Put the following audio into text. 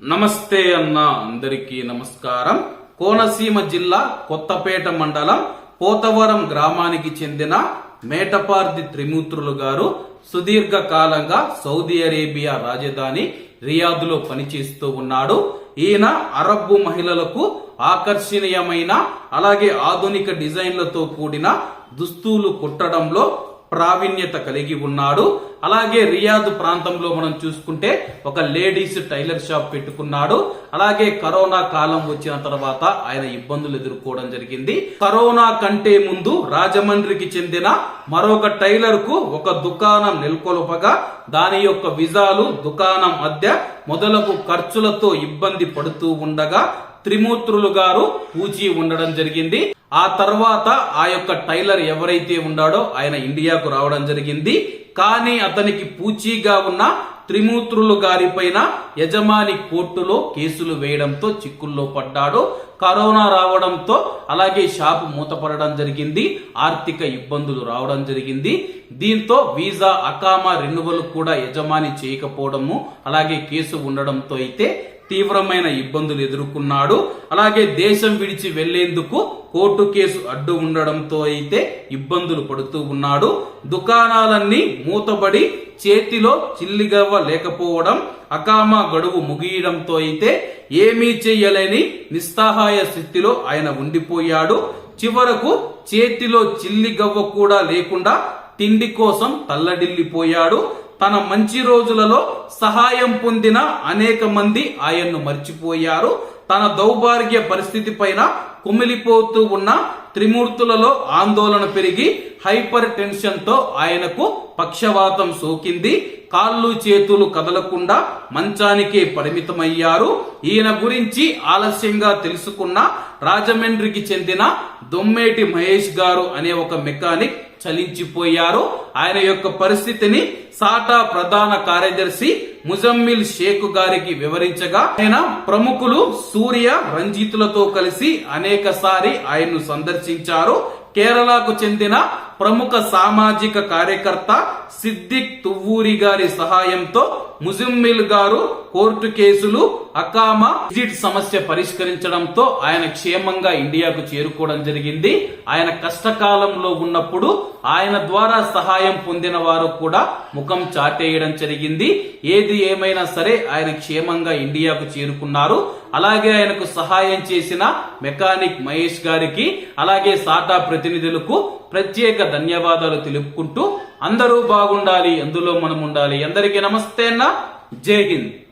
నమస్తే అన్న అందరికీ నమస్కారం. కోనసీమ జిల్లా కొత్తపేట మండలం పోతవరం గ్రామానికి చెందిన మేటపార్ది త్రిమూర్తులు గారు సుదీర్ఘ కాలంగా సౌదీ అరేబియా రాజధాని రియాద్లో పనిచేస్తూ ఉన్నాడు. ఈయన అరబ్బు మహిళలకు ఆకర్షణీయమైన అలాగే ఆధునిక డిజైన్లతో కూడిన దుస్తులు కుట్టడంలో ప్రావీణ్యత కలిగి ఉన్నాడు. అలాగే రియాద్ ప్రాంతంలో మనం చూసుకుంటే ఒక లేడీస్ టైలర్ షాప్ పెట్టుకున్నాడు. అలాగే కరోనా కాలం వచ్చిన తర్వాత ఆయన ఇబ్బందులు ఎదుర్కోవడం జరిగింది. కరోనా కంటే ముందు రాజమండ్రికి చెందిన మరొక టైలర్కు ఒక దుకాణం నెలకొల్పగా దాని యొక్క విజాలు దుకాణం మధ్య మొదలగు ఖర్చులతో ఇబ్బంది పడుతూ ఉండగా త్రిమూర్తులు గారు పూచి ఉండడం జరిగింది. ఆ తర్వాత ఆ యొక్క టైలర్ ఎవరైతే ఉన్నాడో ఆయన ఇండియాకు రావడం జరిగింది. కానీ అతనికి పూచీగా ఉన్న త్రిమూత్రులు గారిపైన యజమాని కోర్టులో కేసులు వేయడంతో చిక్కుల్లో పడ్డాడు. కరోనా రావడంతో అలాగే షాపు మూతపడడం జరిగింది. ఆర్థిక ఇబ్బందులు రావడం జరిగింది. దీంతో వీసా అకామా రెన్యువల్ కూడా యజమాని చేయకపోవడము అలాగే కేసు ఉండడంతో అయితే తీవ్రమైన ఇబ్బందులు ఎదుర్కొన్నాడు. అలాగే దేశం విడిచి వెళ్ళేందుకు కోర్టు కేసు అడ్డు ఉండడంతో అయితే ఇబ్బందులు పడుతూ ఉన్నాడు. దుకాణాలన్నీ మూతబడి చేతిలో చిల్లిగవ్వ లేకపోవడం అకామా గడువు ముగియడంతో అయితే ఏమీ చెయ్యలేని నిస్సహాయ స్థితిలో ఆయన ఉండిపోయాడు. చివరకు చేతిలో చిల్లిగవ్వ కూడా లేకుండా తిండి కోసం తల్లడిల్లిపోయాడు. తన మంచి రోజులలో సహాయం పొందిన అనేక మంది ఆయన్ను మర్చిపోయారు. తన దౌర్భాగ్య పరిస్థితి పైన కుమిలిపోతూ ఉన్న త్రిమూర్తులలో ఆందోళన పెరిగి హైపర్ టెన్షన్తో ఆయనకు పక్షవాతం సోకింది. కాళ్ళు చేతులు కదలకుండా మంచానికే పరిమితమయ్యారు. ఈయన గురించి ఆలస్యంగా తెలుసుకున్న రాజమండ్రికి చెందిన దొమ్మేటి మహేష్ గారు అనే ఒక మెకానిక్ చలించిపోయారు. ఆయన యొక్క పరిస్థితిని సాటా ప్రధాన కార్యదర్శి ముజమ్మిల్ షేక్ గారికి వివరించగా ఆయన ప్రముఖులు సూర్య రంజితులతో కలిసి అనేక సారి ఆయన్ను సందర్శించారు. కేరళకు చెందిన ప్రముఖ సామాజిక కార్యకర్త సిద్దిక్ తువ్వూరి గారి సహాయంతో ముజమ్మిల్ గారు కోర్టు కేసులు అకామా విజిట్ సమస్య పరిష్కరించడంతో ఆయన క్షేమంగా ఇండియాకు చేరుకోవడం జరిగింది. ఆయన కష్టకాలంలో ఉన్నప్పుడు ఆయన ద్వారా సహాయం పొందిన వారు కూడా ముఖం చాటేయడం జరిగింది. ఏది ఏమైనా సరే ఆయన క్షేమంగా ఇండియాకు చేరుకున్నారు. అలాగే ఆయనకు సహాయం చేసిన మెకానిక్ మహేష్ గారికి అలాగే సాటా ప్రతినిధులకు ప్రత్యేక ధన్యవాదాలు తెలుపుకుంటూ అందరూ బాగుండాలి అందులో మనం ఉండాలి. అందరికీ నమస్తే అన్న. జై హింద్.